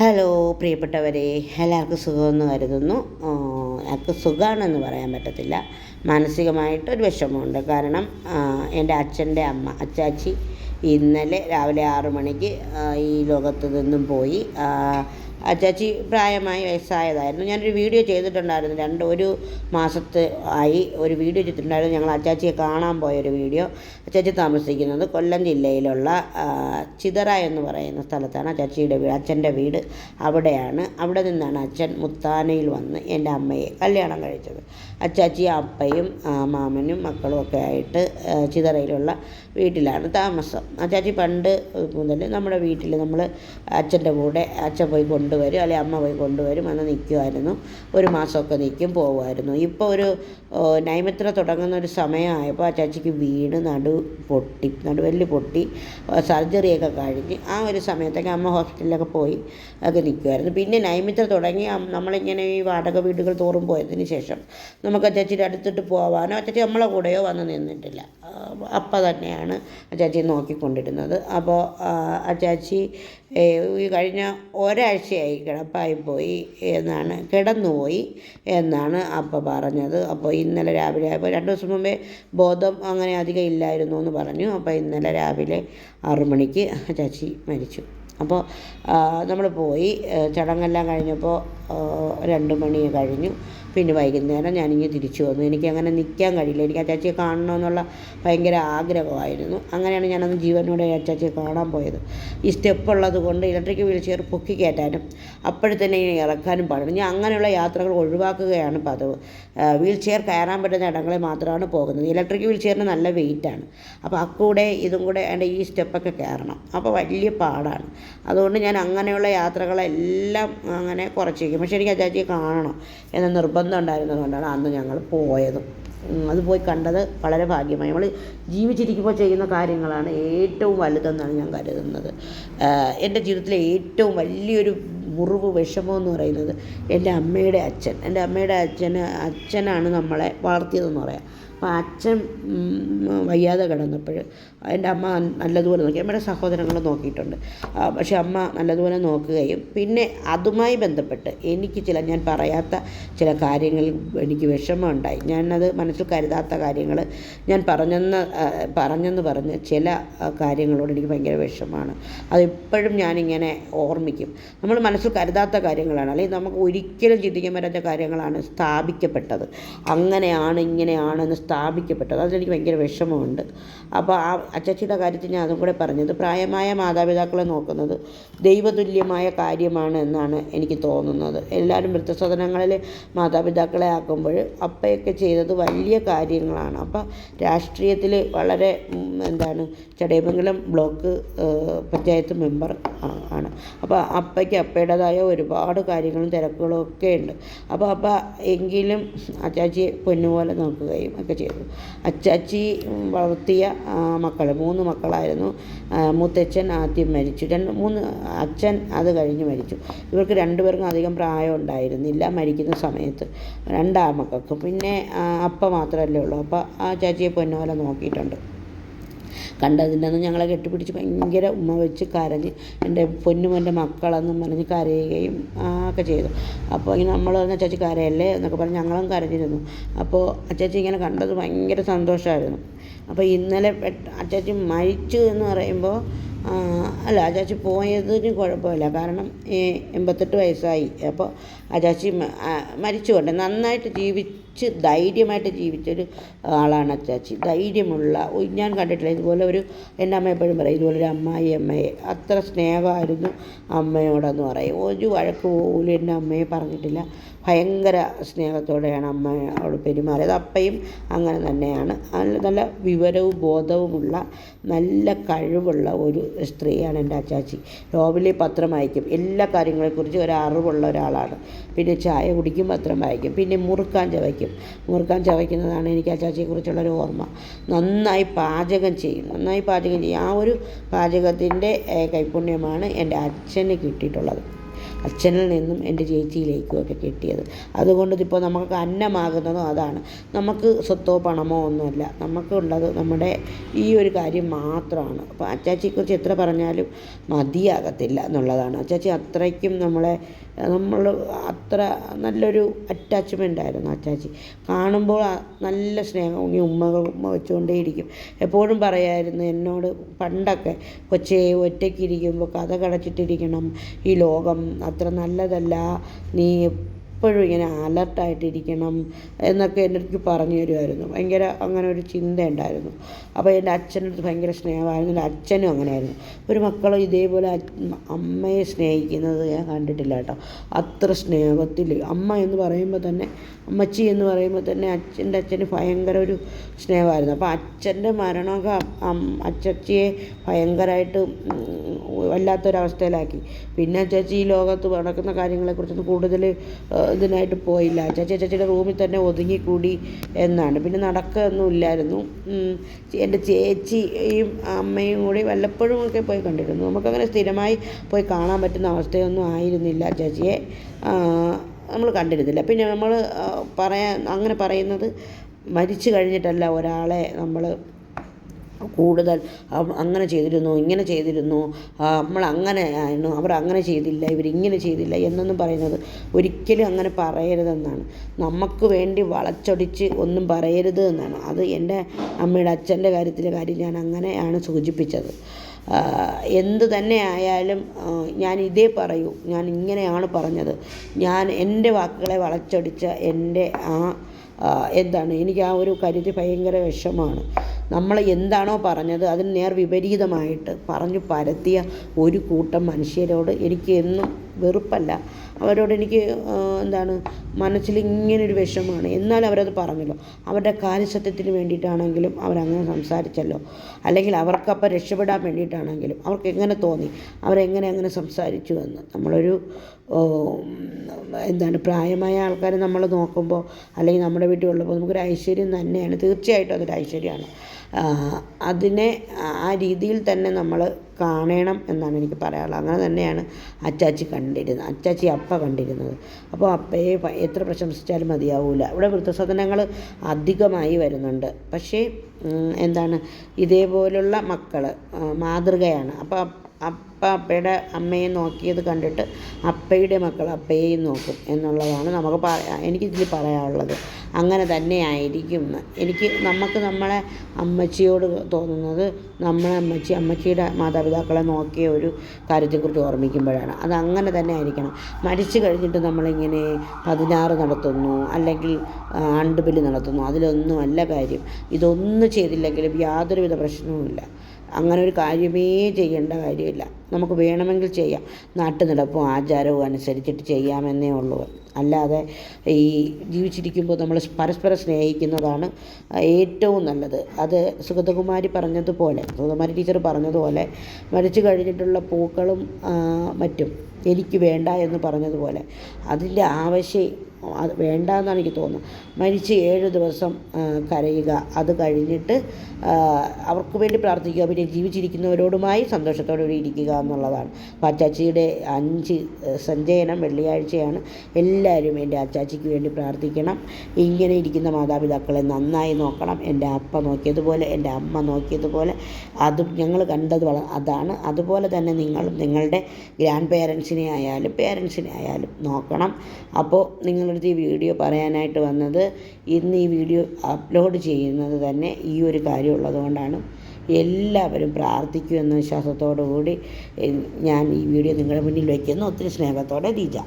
Hello പ്രിയപ്പെട്ടവരെ എല്ലാവർക്കും സുഖമെന്ന് കരുതുന്നു. എനിക്ക് സുഖമാണെന്ന് പറയാൻ പറ്റത്തില്ല. മാനസികമായിട്ട് ഒരു വിഷമമുണ്ട്. കാരണം എന്റെ അച്ഛന്റെ അമ്മ അച്ചാച്ചി ഇന്നലെ രാവിലെ ആറു മണിക്ക് ഈ ലോകത്ത് നിന്നും പോയി. അച്ചാച്ചി പ്രായമായി വയസ്സായതായിരുന്നു. ഞാനൊരു വീഡിയോ ചെയ്തിട്ടുണ്ടായിരുന്നു. രണ്ട് ഒരു മാസത്തെ ആയി ഒരു വീഡിയോ ചെയ്തിട്ടുണ്ടായിരുന്നു. ഞങ്ങൾ അച്ചാച്ചിയെ കാണാൻ പോയൊരു വീഡിയോ. അച്ചാച്ചി താമസിക്കുന്നത് കൊല്ലം ജില്ലയിലുള്ള ചിതറ എന്ന് പറയുന്ന സ്ഥലത്താണ്. അച്ചാച്ചിയുടെ വീട് അച്ഛന്റെ വീട് അവിടെയാണ്. അവിടെ നിന്നാണ് അച്ഛൻ മുത്താനയിൽ വന്ന് എന്റെ അമ്മയെ കല്യാണം കഴിച്ചത്. അച്ചാച്ചി അപ്പയും മാമനും മക്കളും ഒക്കെ ആയിട്ട് ചിതറയിലുള്ള വീട്ടിലാണ് താമസം. അച്ചാച്ചി പണ്ട് മുതൽ നമ്മുടെ വീട്ടിൽ നമ്മൾ അച്ഛന്റെ കൂടെ അച്ഛൻ പോയി കൊണ്ടുവരും അല്ലെങ്കിൽ അമ്മ പോയി കൊണ്ടുവരും അന്ന് നിൽക്കുമായിരുന്നു ഒരു മാസമൊക്കെ നിൽക്കും പോകുമായിരുന്നു ഇപ്പോൾ ഒരു നൈമിത്ര തുടങ്ങുന്ന ഒരു സമയമായപ്പോൾ ആ അച്ചാച്ചിക്ക് വീണ് നടു പൊട്ടി നടുവല്ലി പൊട്ടി സർജറിയൊക്കെ കഴിഞ്ഞ് ആ ഒരു സമയത്തൊക്കെ അമ്മ ഹോസ്പിറ്റലിലൊക്കെ പോയി ഒക്കെ നിൽക്കുമായിരുന്നു പിന്നെ നൈമിത്ര തുടങ്ങി നമ്മളിങ്ങനെ ഈ വാടക വീടുകൾ തോറും പോയതിന് ശേഷം നമുക്ക് ചേച്ചിയുടെ അടുത്തിട്ട് പോകാനോ അച്ചാച്ചി നമ്മളെ കൂടെയോ വന്ന് നിന്നിട്ടില്ല. അപ്പം തന്നെയാണ് അച്ചാച്ചി നോക്കിക്കൊണ്ടിരുന്നത്. അപ്പോൾ ആ, അച്ചാച്ചി ഏ, ഈ കഴിഞ്ഞ ഒരാഴ്ചയായി കിടപ്പായി പോയി എന്നാണ് കിടന്നുപോയി എന്നാണ് അപ്പ പറഞ്ഞത്. അപ്പോൾ ഇന്നലെ രാവിലെ ആയപ്പോൾ രണ്ട് ദിവസം മുമ്പേ ബോധം അങ്ങനെ അധികം ഇല്ലായിരുന്നു എന്ന് പറഞ്ഞു. അപ്പോൾ ഇന്നലെ രാവിലെ ആറു മണിക്ക് ചാച്ചി മരിച്ചു. അപ്പോൾ നമ്മൾ പോയി. ചടങ്ങെല്ലാം കഴിഞ്ഞപ്പോൾ രണ്ട് മണി കഴിഞ്ഞു. പിന്നെ വൈകുന്നേരം ഞാനിങ്ങ് തിരിച്ചു വന്നു. എനിക്ക് അങ്ങനെ നിൽക്കാൻ കഴിയില്ല. എനിക്ക് ആ ചാച്ചിയെ കാണണമെന്നുള്ള ഭയങ്കര ആഗ്രഹമായിരുന്നു. അങ്ങനെയാണ് ഞാനന്ന് ജീവനോടെ ആ ചാച്ചിയെ കാണാൻ പോയത്. ഈ സ്റ്റെപ്പ് ഉള്ളത് കൊണ്ട് ഇലക്ട്രിക് വീൽ ചെയർ പൊക്കി കയറ്റാനും അപ്പോഴത്തന്നെ ഇറക്കാനും പാടില്ല. ഞാൻ അങ്ങനെയുള്ള യാത്രകൾ ഒഴിവാക്കുകയാണ് പതിവ്. വീൽ ചെയർ കയറാൻ പറ്റുന്ന ഇടങ്ങളിൽ മാത്രമാണ് പോകുന്നത്. ഇലക്ട്രിക് വീൽ ചെയറിന് നല്ല വെയിറ്റാണ്. അപ്പോൾ അക്കൂടെ ഇതും കൂടെ അതിന്റെ ഈ സ്റ്റെപ്പൊക്കെ കയറണം. അപ്പോൾ വലിയ പാടാണ്. അതുകൊണ്ട് ഞാൻ അങ്ങനെയുള്ള യാത്രകളെല്ലാം അങ്ങനെ കുറച്ച് വയ്ക്കും പക്ഷേ എനിക്ക് അച്ചാച്ചിയെ കാണണം എന്ന നിർബന്ധം ഉണ്ടായിരുന്നതുകൊണ്ടാണ് അന്ന് ഞങ്ങൾ പോയത്. അത് പോയി കണ്ടത് വളരെ ഭാഗ്യമായി. നമ്മൾ ജീവിച്ചിരിക്കുമ്പോൾ ചെയ്യുന്ന കാര്യങ്ങളാണ് ഏറ്റവും വലുതെന്നാണ് ഞാൻ കരുതുന്നത്. എന്റെ ജീവിതത്തിലെ ഏറ്റവും വലിയൊരു മുറിവ് വിഷമം എന്ന് പറയുന്നത് എന്റെ അമ്മയുടെ അച്ഛൻ. എന്റെ അമ്മയുടെ അച്ഛന് അച്ഛനാണ് നമ്മളെ വളർത്തിയതെന്ന് പറയാം. അപ്പോൾ അച്ഛൻ വയ്യാതെ കിടന്നപ്പോൾ എന്റെ അമ്മ നല്ലതുപോലെ നോക്കി. അമ്മയുടെ സഹോദരങ്ങൾ നോക്കിയിട്ടുണ്ട്. പക്ഷെ അമ്മ നല്ലതുപോലെ നോക്കുകയും പിന്നെ അതുമായി ബന്ധപ്പെട്ട് എനിക്ക് ചില ഞാൻ പറയാത്ത ചില കാര്യങ്ങൾ എനിക്ക് വിഷമമുണ്ടായി. ഞാനത് മനസ്സിൽ കരുതാത്ത കാര്യങ്ങൾ ഞാൻ പറഞ്ഞെന്ന് പറഞ്ഞെന്ന് പറഞ്ഞ് ചില കാര്യങ്ങളോട് എനിക്ക് ഭയങ്കര വിഷമമാണ്. അതെപ്പോഴും ഞാനിങ്ങനെ ഓർമ്മിക്കും. നമ്മൾ മനസ്സിൽ കരുതാത്ത കാര്യങ്ങളാണ്. അല്ലെങ്കിൽ നമുക്ക് ഒരിക്കലും ചിന്തിക്കാൻ പറ്റാത്ത കാര്യങ്ങളാണ് സ്ഥാപിക്കപ്പെട്ടത്. അങ്ങനെയാണ് ഇങ്ങനെയാണെന്ന് സ്ഥാപിക്കപ്പെട്ടത്. അതിലെനിക്ക് ഭയങ്കര വിഷമമുണ്ട്. അപ്പോൾ ആ അച്ചച്ചിയുടെ കാര്യത്തിൽ ഞാൻ അതും കൂടെ പറഞ്ഞത് പ്രായമായ മാതാപിതാക്കളെ നോക്കുന്നത് ദൈവതുല്യമായ കാര്യമാണ് എന്നാണ് എനിക്ക് തോന്നുന്നത്. എല്ലാവരും വൃദ്ധസദനങ്ങളിൽ മാതാപിതാക്കളെ ആക്കുമ്പോൾ അപ്പയൊക്കെ ചെയ്തത് വലിയ കാര്യങ്ങളാണ്. അപ്പോൾ രാഷ്ട്രീയത്തിൽ വളരെ എന്താണ് ചടയമംഗലം ബ്ലോക്ക് പഞ്ചായത്ത് മെമ്പർ ആണ്. അപ്പോൾ അപ്പയ്ക്ക് അപ്പയുടേതായ ഒരുപാട് കാര്യങ്ങളും തിരക്കുകളും ഒക്കെ ഉണ്ട്. അപ്പോൾ അപ്പ എങ്കിലും അച്ചാച്ചിയെ പൊന്നുപോലെ നോക്കുകയും ഒക്കെ ചെയ്തു. അച്ചാച്ചി വളർത്തിയ മക്കൾ മൂന്ന് മക്കളായിരുന്നു. മൂത്തച്ഛൻ ആദ്യം മരിച്ചു. രണ്ട് മൂന്ന് അച്ഛൻ അത് കഴിഞ്ഞ് മരിച്ചു. ഇവർക്ക് രണ്ടുപേർക്കും അധികം പ്രായം ഉണ്ടായിരുന്നില്ല മരിക്കുന്ന സമയത്ത്. രണ്ടാമക്കൾക്ക്. പിന്നെ അപ്പ മാത്രമല്ലേ ഉള്ളൂ. അപ്പം ആ ചാച്ചിയെ പൊന്നോലെ നോക്കിയിട്ടുണ്ട്. കണ്ടതിന്റെ അന്ന് ഞങ്ങളെ കെട്ടിപ്പിടിച്ച് ഭയങ്കര ഉമ്മ വെച്ച് കരഞ്ഞ് എന്റെ പൊന്നും എന്റെ മക്കളെന്നും പറഞ്ഞ് കരയുകയും ഒക്കെ ചെയ്തു. അപ്പോൾ ഇങ്ങനെ നമ്മൾ പറഞ്ഞ ചേച്ചി കരയല്ലേ? എന്നൊക്കെ പറഞ്ഞ് ഞങ്ങളും കരഞ്ഞിരുന്നു. അപ്പോൾ അച്ചാച്ചി ഇങ്ങനെ കണ്ടത് ഭയങ്കര സന്തോഷമായിരുന്നു. അപ്പോൾ ഇന്നലെ അച്ചാച്ചി മരിച്ചു എന്ന് പറയുമ്പോൾ അല്ല അജാച്ചി പോയതിന് കുഴപ്പമില്ല. കാരണം എൺപത്തെട്ട് വയസ്സായി. അപ്പോൾ അജാച്ചി മരിച്ചു കൊണ്ട് നന്നായിട്ട് നന്നായിട്ട് ജീവിച്ച് ധൈര്യമായിട്ട് ജീവിച്ചൊരു ആളാണ് അച്ചാച്ചി. ധൈര്യമുള്ള ഞാൻ കണ്ടിട്ടില്ല. ഇതുപോലെ ഒരു എന്റെ അമ്മ എപ്പോഴും പറയും ഇതുപോലെ ഒരു അമ്മായി അമ്മയെ. അത്ര സ്നേഹമായിരുന്നു അമ്മയോടെന്ന് പറയും. ഒരു വഴക്ക് പോലും എന്റെ അമ്മയെ പറഞ്ഞിട്ടില്ല. ഭയങ്കര സ്നേഹത്തോടെയാണ് അമ്മ അമ്മയോട് പെരുമാറിയത്. അപ്പയും അങ്ങനെ തന്നെയാണ്. നല്ല നല്ല വിവരവും ബോധവുമുള്ള നല്ല കഴിവുള്ള ഒരു സ്ത്രീയാണ് എന്റെ അച്ചാച്ചി. രാവിലെ പത്രം വായിക്കും. എല്ലാ കാര്യങ്ങളെക്കുറിച്ചും ഒരു അറിവുള്ള ഒരാളാണ്. പിന്നെ ചായ കുടിക്കും പത്രം വായിക്കും. പിന്നെ മുറുക്കാൻ ചവയ്ക്കും. മുറുക്കാൻ ചവയ്ക്കുന്നതാണ് എനിക്ക് അച്ചാച്ചിയെക്കുറിച്ചുള്ളൊരു ഓർമ്മ. നന്നായി പാചകം ചെയ്യും. നന്നായി പാചകം ചെയ്യും. ആ ഒരു പാചകത്തിന്റെ കൈപുണ്യമാണ് എന്റെ അച്ഛന് കിട്ടിയിട്ടുള്ളത്. അച്ഛനിൽ നിന്നും എന്റെ ചേച്ചിയിലേക്കും ഒക്കെ കിട്ടിയത്. അതുകൊണ്ട് ഇതിപ്പോൾ നമുക്ക് അന്നമാകുന്നതും അതാണ്. നമുക്ക് സ്വത്തോ പണമോ ഒന്നുമല്ല. നമുക്കുള്ളത് നമ്മുടെ ഈ ഒരു കാര്യം മാത്രമാണ്. അപ്പോൾ അച്ചാച്ചിയെക്കുറിച്ച് എത്ര പറഞ്ഞാലും മതിയാകത്തില്ല എന്നുള്ളതാണ്. അച്ചാച്ചി അത്രയ്ക്കും നമ്മളെ നമ്മൾ അത്ര നല്ലൊരു അറ്റാച്ച്മെന്റ് ആയിരുന്നു അച്ചാച്ചി കാണുമ്പോൾ നല്ല സ്നേഹം ഈ ഉമ്മകൾ ഉമ്മ വെച്ചുകൊണ്ടേയിരിക്കും. എപ്പോഴും പറയായിരുന്നു എന്നോട് പണ്ടൊക്കെ കൊച്ചേ ഒറ്റയ്ക്കിരിക്കുമ്പോൾ കഥ കടച്ചിട്ടിരിക്കണം. ഈ ലോകം അത്ര നല്ലതല്ല. നീ എപ്പോഴും ഇങ്ങനെ അലർട്ടായിട്ടിരിക്കണം എന്നൊക്കെ എന്റെ അടുത്ത് പറഞ്ഞു തരുമായിരുന്നു. ഭയങ്കര അങ്ങനെ ഒരു ചിന്ത ഉണ്ടായിരുന്നു. അപ്പോൾ എന്റെ അടുത്ത് ഭയങ്കര സ്നേഹമായിരുന്നു. എന്റെ അച്ഛനും അങ്ങനെയായിരുന്നു. ഒരു മക്കളും ഇതേപോലെ അമ്മയെ സ്നേഹിക്കുന്നത് ഞാൻ കണ്ടിട്ടില്ല കേട്ടോ. അത്ര സ്നേഹത്തിൽ അമ്മ എന്ന് പറയുമ്പോൾ തന്നെ അമ്മച്ചി എന്ന് പറയുമ്പോൾ തന്നെ അച്ഛന്റെ അച്ഛന് ഭയങ്കര ഒരു സ്നേഹമായിരുന്നു. അപ്പോൾ അച്ഛന്റെ മരണമൊക്കെ അച്ചച്ചിയെ ഭയങ്കരമായിട്ട് വല്ലാത്തൊരവസ്ഥയിലാക്കി. പിന്നെ ചേച്ചി ഈ ലോകത്ത് നടക്കുന്ന കാര്യങ്ങളെക്കുറിച്ചൊന്നും കൂടുതൽ ഇതിനായിട്ട് പോയില്ല. ചേച്ചി ചേച്ചിയുടെ റൂമിൽ തന്നെ ഒതുങ്ങിക്കൂടി എന്നാണ്. പിന്നെ നടക്കുകയൊന്നുമില്ലായിരുന്നു എന്റെ ചേച്ചിയും അമ്മയും കൂടി വല്ലപ്പോഴും ഒക്കെ പോയി കണ്ടിരുന്നു. നമുക്കങ്ങനെ സ്ഥിരമായി പോയി കാണാൻ പറ്റുന്ന അവസ്ഥയൊന്നും ആയിരുന്നില്ല ചേച്ചിയെ. നമ്മൾ കണ്ടിരുന്നില്ല. പിന്നെ നമ്മൾ പറയാൻ അങ്ങനെ പറയുന്നത് മരിച്ചു കഴിഞ്ഞിട്ടല്ല ഒരാളെ നമ്മൾ കൂടുതൽ അങ്ങനെ ചെയ്തിരുന്നു ഇങ്ങനെ ചെയ്തിരുന്നു നമ്മൾ അങ്ങനെ ആയിരുന്നു അവർ അങ്ങനെ ചെയ്തില്ല ഇവരിങ്ങനെ ചെയ്തില്ല എന്നൊന്നും പറയുന്നത് ഒരിക്കലും അങ്ങനെ പറയരുതെന്നാണ്. നമുക്ക് വേണ്ടി വളച്ചൊടിച്ച് ഒന്നും പറയരുത് എന്നാണ്. അത് എന്റെ അമ്മയുടെ അച്ഛന്റെ കാര്യത്തിലെ കാര്യം ഞാൻ അങ്ങനെയാണ് സൂചിപ്പിച്ചത്. എന്ത് തന്നെ ആയാലും ഞാൻ ഇതേ പറയൂ ഞാൻ ഇങ്ങനെയാണ് പറഞ്ഞത്. ഞാൻ എന്റെ വാക്കുകളെ വളച്ചൊടിച്ച എന്റെ ആ എന്താണ് എനിക്ക് ആ ഒരു കാര്യത്തിൽ ഭയങ്കര വിഷമമാണ്. നമ്മൾ എന്താണോ പറഞ്ഞത് അതിന് നേർ വിപരീതമായിട്ട് പറഞ്ഞു പരത്തിയ ഒരു കൂട്ടം മനുഷ്യരോട് എനിക്ക് എന്നും വെറുപ്പല്ല. അവരോട് എനിക്ക് എന്താണ് മനസ്സിൽ ഇങ്ങനെ ഒരു വിഷമമാണ്. എന്നാൽ അവരത് പറഞ്ഞല്ലോ. അവരുടെ കാര്യസത്യത്തിന് വേണ്ടിയിട്ടാണെങ്കിലും അവരങ്ങനെ സംസാരിച്ചല്ലോ. അല്ലെങ്കിൽ അവർക്കപ്പം രക്ഷപ്പെടാൻ വേണ്ടിയിട്ടാണെങ്കിലും അവർക്ക് എങ്ങനെ തോന്നി? അവരെങ്ങനെ അങ്ങനെ സംസാരിച്ചു എന്ന്. നമ്മളൊരു എന്താണ് പ്രായമായ ആൾക്കാരെ നമ്മൾ നോക്കുമ്പോൾ അല്ലെങ്കിൽ നമ്മുടെ വീട്ടിൽ ഉള്ളപ്പോൾ നമുക്കൊരു ഐശ്വര്യം തന്നെയാണ്. തീർച്ചയായിട്ടും അതൊരു ഐശ്വര്യമാണ്. അതിനെ ആ രീതിയിൽ തന്നെ നമ്മൾ കാണണം എന്നാണ് എനിക്ക് പറയാനുള്ളത്. അങ്ങനെ തന്നെയാണ് അച്ചാച്ചി കണ്ടിരുന്നത് അച്ചാച്ചി അപ്പ കണ്ടിരുന്നത്. അപ്പോൾ അപ്പയെ എത്ര പ്രശംസിച്ചാലും മതിയാവില്ല ഇവിടെ വൃദ്ധസദനങ്ങൾ അധികമായി വരുന്നുണ്ട്. പക്ഷേ എന്താണ് ഇതേപോലുള്ള മക്കൾ മാതൃകയാണ്. അപ്പോൾ അപ്പ അപ്പയുടെ അമ്മയെ നോക്കിയത് കണ്ടിട്ട് അപ്പയുടെ മക്കൾ അപ്പയെയും നോക്കും എന്നുള്ളതാണ് നമുക്ക് പറയാ എനിക്കിതിൽ പറയാനുള്ളത്. അങ്ങനെ തന്നെ ആയിരിക്കും എനിക്ക് നമുക്ക് നമ്മളെ അമ്മച്ചിയോട് തോന്നുന്നത് നമ്മളെ അമ്മച്ചി അമ്മച്ചിയുടെ മാതാപിതാക്കളെ നോക്കിയ ഒരു കാര്യത്തെക്കുറിച്ച് ഓർമ്മിക്കുമ്പോഴാണ്. അത് അങ്ങനെ തന്നെ ആയിരിക്കണം മരിച്ചു കഴിഞ്ഞിട്ട് നമ്മളിങ്ങനെ പതിനാറ് നടത്തുന്നു അല്ലെങ്കിൽ ആണ്ടുബലി നടത്തുന്നു. അതിലൊന്നും അല്ല കാര്യം. ഇതൊന്നും ചെയ്തില്ലെങ്കിലും യാതൊരുവിധ പ്രശ്നവുമില്ല. അങ്ങനെ ഒരു കാര്യമേ ചെയ്യേണ്ട കാര്യമില്ല. നമുക്ക് വേണമെങ്കിൽ ചെയ്യാം. നാട്ടുനടപ്പും ആചാരവും അനുസരിച്ചിട്ട് ചെയ്യാമെന്നേ ഉള്ളൂ. അല്ലാതെ ഈ ജീവിച്ചിരിക്കുമ്പോൾ നമ്മൾ പരസ്പരം സ്നേഹിക്കുന്നതാണ് ഏറ്റവും നല്ലത്. അത് സുഗതകുമാരി പറഞ്ഞതുപോലെ സുഗതകുമാരി ടീച്ചർ പറഞ്ഞതുപോലെ മരിച്ചു കഴിഞ്ഞിട്ടുള്ള പൂക്കളും മറ്റും എനിക്ക് വേണ്ട എന്ന് പറഞ്ഞതുപോലെ അതിന്റെ ആവശ്യം അത് വേണ്ട എന്നാണ് എനിക്ക് തോന്നുന്നത്. മരിച്ച് ഏഴ് ദിവസം കരയുക. അത് കഴിഞ്ഞിട്ട് അവർക്ക് വേണ്ടി പ്രാർത്ഥിക്കുക. പിന്നെ ജീവിച്ചിരിക്കുന്നവരോടുമായി സന്തോഷത്തോടു കൂടി ഇരിക്കുക എന്നുള്ളതാണ്. അപ്പോൾ അച്ചാച്ചിയുടെ അഞ്ച് സഞ്ചയനം വെള്ളിയാഴ്ചയാണ്. എല്ലാവരും എന്റെ അച്ചാച്ചിക്ക് വേണ്ടി പ്രാർത്ഥിക്കണം. ഇങ്ങനെ ഇരിക്കുന്ന മാതാപിതാക്കളെ നന്നായി നോക്കണം. എന്റെ അപ്പ നോക്കിയതുപോലെ എന്റെ അമ്മ നോക്കിയതുപോലെ അതും ഞങ്ങൾ കണ്ടത് വള അതാണ്. അതുപോലെ തന്നെ നിങ്ങൾ നിങ്ങളുടെ ഗ്രാൻഡ് പേരൻസിനെ ആയാലും പേരൻസിനെ ആയാലും നോക്കണം. അപ്പോൾ നിങ്ങളടുത്ത് ഈ വീഡിയോ പറയാനായിട്ട് വന്നത് ഇന്ന് ഈ വീഡിയോ അപ്ലോഡ് ചെയ്യുന്നത് തന്നെ ഈ ഒരു കാര്യം ഉള്ളതുകൊണ്ടാണ്. എല്ലാവരും പ്രാർത്ഥിക്കുമെന്ന വിശ്വാസത്തോടു കൂടി ഞാൻ ഈ വീഡിയോ നിങ്ങളുടെ മുന്നിൽ വയ്ക്കുന്നു ഒത്തിരി സ്നേഹത്തോടെ ദീജ